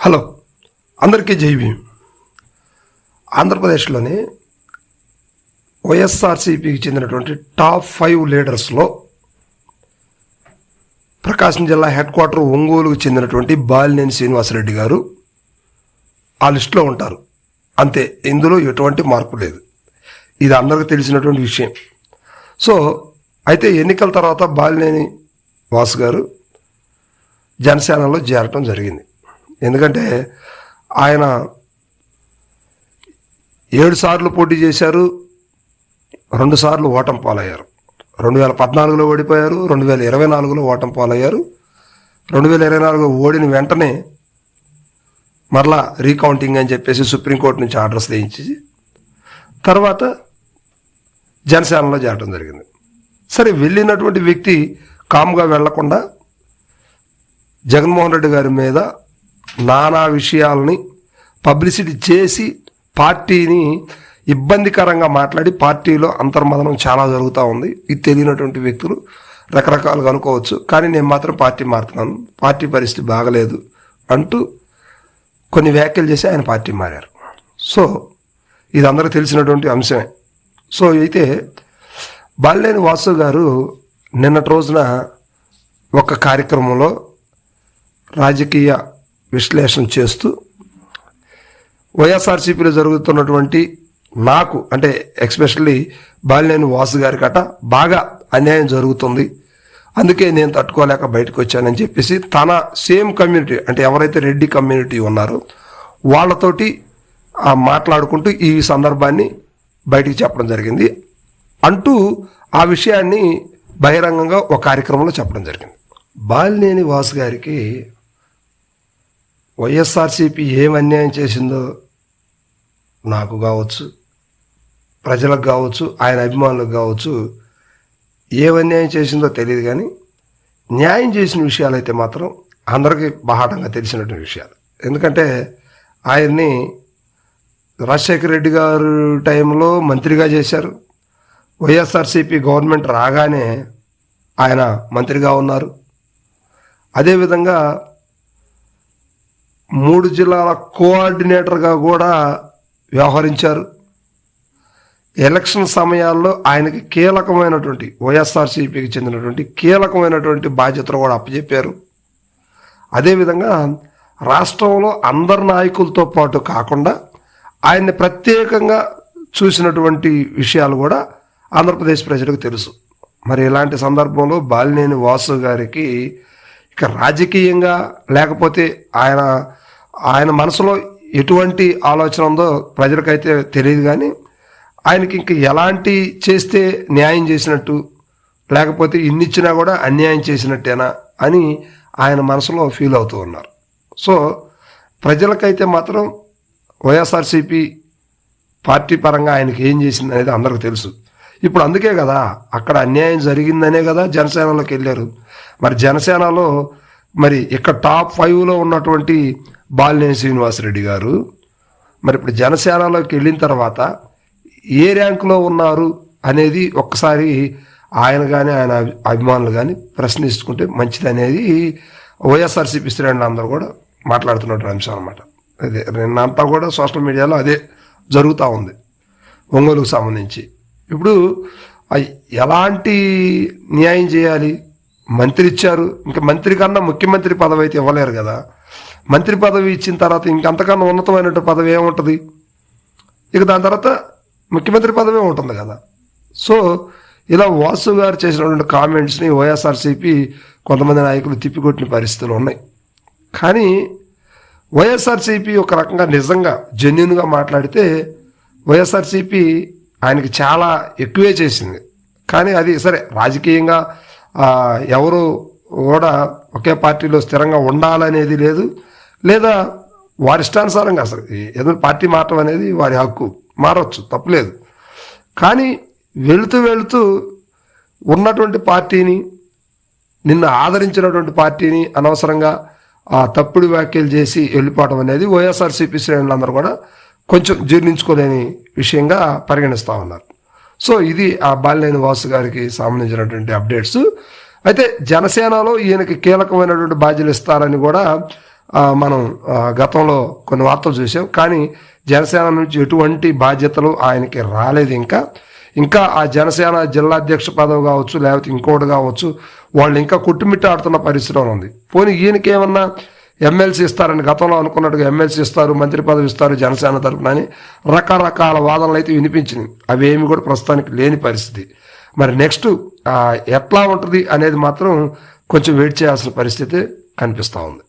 Hello అందరికీ జై ఆంధ్రప్రదేశ్లోని వైఎస్ఆర్సీపీకి చెందినటువంటి టాప్ ఫైవ్ లీడర్స్లో ప్రకాశం జిల్లా హెడ్ క్వార్టర్ ఒంగోలుకు చెందినటువంటి బాలినేని శ్రీనివాసరెడ్డి గారు ఆ లిస్టులో ఉంటారు. అంతే ఇందులో ఎటువంటి మార్పు లేదు. ఇది అందరికీ తెలిసినటువంటి విషయం. సో అయితే ఎన్నికల తర్వాత బాలినేని వాసు గారు జనసేనలో చేరటం జరిగింది. ఎందుకంటే ఆయన ఏడు సార్లు పోటీ చేశారు రెండు సార్లు ఓటం పాలయ్యారు. రెండు వేల పద్నాలుగులో ఓడిపోయారు రెండు వేల ఇరవై నాలుగులో ఓటం పాలయ్యారు. రెండు వేల ఇరవై నాలుగులో ఓడిన వెంటనే మరలా రీకౌంటింగ్ అని చెప్పేసి సుప్రీంకోర్టు నుంచి ఆర్డర్స్ వేయించి తర్వాత జనసేనలో చేరడం జరిగింది. సరే వెళ్ళినటువంటి వ్యక్తి కామ్గా వెళ్ళకుండా జగన్మోహన్ రెడ్డి గారి మీద నానా విషయాలని పబ్లిసిటీ చేసి పార్టీని ఇబ్బందికరంగా మాట్లాడి పార్టీలో అంతర్మదనం చాలా జరుగుతూ ఉంది. ఇది తెలియనటువంటి వ్యక్తులు రకరకాలుగా అనుకోవచ్చు. కానీ నేను మాత్రం పార్టీ మారుతున్నాను. పార్టీ పరిస్థితి బాగలేదు అంటూ కొన్ని వ్యాఖ్యలు చేసి ఆయన పార్టీ మారారు. సో ఇది అందరూ తెలిసినటువంటి అంశమే. సో అయితే బాలినేని వాసు గారు నిన్నటి రోజున ఒక కార్యక్రమంలో రాజకీయ విశ్లేషణ చేస్తూ వైఎస్ఆర్సీపీలో జరుగుతున్నటువంటి నాకు అంటే ఎక్స్పెషల్లీ బాలినేని వాసు గారి కట బాగా అన్యాయం జరుగుతుంది. అందుకే నేను తట్టుకోలేక బయటకు వచ్చానని చెప్పేసి తన సేమ్ కమ్యూనిటీ అంటే ఎవరైతే రెడ్డి కమ్యూనిటీ ఉన్నారో వాళ్ళతోటి మాట్లాడుకుంటూ ఈ సందర్భాన్ని బయటికి చెప్పడం జరిగింది. అంటూ ఆ విషయాన్ని బహిరంగంగా ఒక కార్యక్రమంలో చెప్పడం జరిగింది. బాలినేని వాసు గారికి వైఎస్ఆర్సీపీ ఏం అన్యాయం చేసిందో నాకు కావచ్చు ప్రజలకు కావచ్చు ఆయన అభిమానులకు కావచ్చు ఏం అన్యాయం చేసిందో తెలియదు కానీ న్యాయం చేసిన విషయాలైతే మాత్రం అందరికీ బహాటంగా తెలిసినటువంటి విషయాలు. ఎందుకంటే ఆయన్ని రాజశేఖర రెడ్డి గారు టైంలో మంత్రిగా చేశారు. వైఎస్ఆర్సీపీ గవర్నమెంట్ రాగానే ఆయన మంత్రిగా ఉన్నారు. అదేవిధంగా మూడు జిల్లాల కోఆర్డినేటర్గా కూడా వ్యవహరించారు. ఎలక్షన్ సమయాల్లో ఆయనకి కీలకమైనటువంటి వైఎస్ఆర్సీపీకి చెందినటువంటి కీలకమైనటువంటి బాధ్యతలు కూడా అప్పచెప్పారు అదేవిధంగా రాష్ట్రంలో అందరి నాయకులతో పాటు కాకుండా ఆయన్ని ప్రత్యేకంగా చూసినటువంటి విషయాలు కూడా ఆంధ్రప్రదేశ్ ప్రజలకు తెలుసు. మరి ఇలాంటి సందర్భంలో బాలినేని వాసు గారికి ఇక రాజకీయంగా లేకపోతే ఆయన ఆయన మనసులో ఎటువంటి ఆలోచన ఉందో ప్రజలకైతే తెలియదు కానీ ఆయనకి ఇంక ఎలాంటి చేస్తే న్యాయం చేసినట్టు లేకపోతే ఇన్నిచ్చినా కూడా అన్యాయం చేసినట్టేనా అని ఆయన మనసులో ఫీల్ అవుతూ ఉన్నారు. సో ప్రజలకైతే మాత్రం వైఎస్ఆర్సీపీ పార్టీ పరంగా ఆయనకి ఏం చేసింది అనేది అందరికీ తెలుసు. ఇప్పుడు అందుకే కదా అక్కడ అన్యాయం జరిగిందనే కదా జనసేనలోకి వెళ్ళారు. మరి జనసేనలో మరి ఇక్కడ టాప్ ఫైవ్లో ఉన్నటువంటి బాలినేని శ్రీనివాసరెడ్డి గారు. మరి ఇప్పుడు జనసేనలోకి వెళ్ళిన తర్వాత ఏ ర్యాంకులో ఉన్నారు అనేది ఒక్కసారి ఆయన కానీ ఆయన అభిమానులు కానీ ప్రశ్నించుకుంటే మంచిది అనేది వైఎస్ఆర్సీపీ శ్రేణులు అందరూ కూడా మాట్లాడుతున్నటువంటి అంశం అనమాట అదే నిన్నంతా కూడా సోషల్ మీడియాలో అదే జరుగుతూ ఉంది. ఒంగోలుకు సంబంధించి. ఇప్పుడు ఎలాంటి న్యాయం చేయాలి? మంత్రి ఇచ్చారు. ఇంకా మంత్రి కన్నా ముఖ్యమంత్రి పదవి అయితే ఇవ్వలేరు కదా. మంత్రి పదవి ఇచ్చిన తర్వాత ఇంకంతకన్నా ఉన్నతమైనటువంటి పదవి ఏముంటుంది? ఇక దాని తర్వాత ముఖ్యమంత్రి పదవే ఉంటుంది కదా. సో ఇలా వాసు గారు చేసినటువంటి కామెంట్స్ని వైఎస్ఆర్సీపీ కొంతమంది నాయకులు తిప్పికొట్టిన పరిస్థితులు ఉన్నాయి. కానీ వైఎస్ఆర్సీపీ ఒక రకంగా నిజంగా జెన్యున్గా మాట్లాడితే వైఎస్ఆర్సీపీ ఆయనకి చాలా ఎక్కువే చేసింది. కానీ అది సరే రాజకీయంగా ఎవరు కూడా ఒకే పార్టీలో స్థిరంగా ఉండాలనేది లేదు. లేదా వారి ఇష్టానుసారంగా అసలు ఏదైనా పార్టీ మారటం అనేది వారి హక్కు. మారవచ్చు తప్పులేదు కానీ వెళుతూ వెళుతూ ఉన్నటువంటి పార్టీని నిన్ను ఆదరించినటువంటి పార్టీని అనవసరంగా ఆ తప్పుడు వ్యాఖ్యలు చేసి వెళ్ళిపోవడం అనేది వైఎస్ఆర్సీపీ శ్రేణులందరూ కూడా కొంచెం జీర్ణించుకోలేని విషయంగా పరిగణిస్తూ ఉన్నారు. సో ఇది ఆ బాలినేని వాసు గారికి సంబంధించినటువంటి అప్డేట్స్. అయితే జనసేనలో ఈయనకి కీలకమైనటువంటి బాధ్యతలు ఇస్తారని కూడా మనం గతంలో కొన్ని వార్తలు చూసాం కానీ జనసేన నుంచి ఎటువంటి బాధ్యతలు ఆయనకి రాలేదు ఇంకా. ఇంకా ఆ జనసేన జిల్లా అధ్యక్ష పదవి కావచ్చు లేకపోతే ఇంకోటి కావచ్చు వాళ్ళు ఇంకా కుట్టుమిట్టాడుతున్న పరిస్థితిలో ఉంది. పోనీ ఈయనకి ఏమన్నా ఎమ్మెల్సీ ఇస్తారని గతంలో అనుకున్నట్టుగా ఎమ్మెల్సీ ఇస్తారు మంత్రి పదవి ఇస్తారు జనసేన తరపున అని రకరకాల వాదనలు అయితే వినిపించినాయి. అవేమి కూడా ప్రస్తుతానికి లేని పరిస్థితి. మరి నెక్స్ట్ ఎట్లా ఉంటుంది అనేది మాత్రం కొంచెం వెయిట్ చేయాల్సిన పరిస్థితి కనిపిస్తూ ఉంది.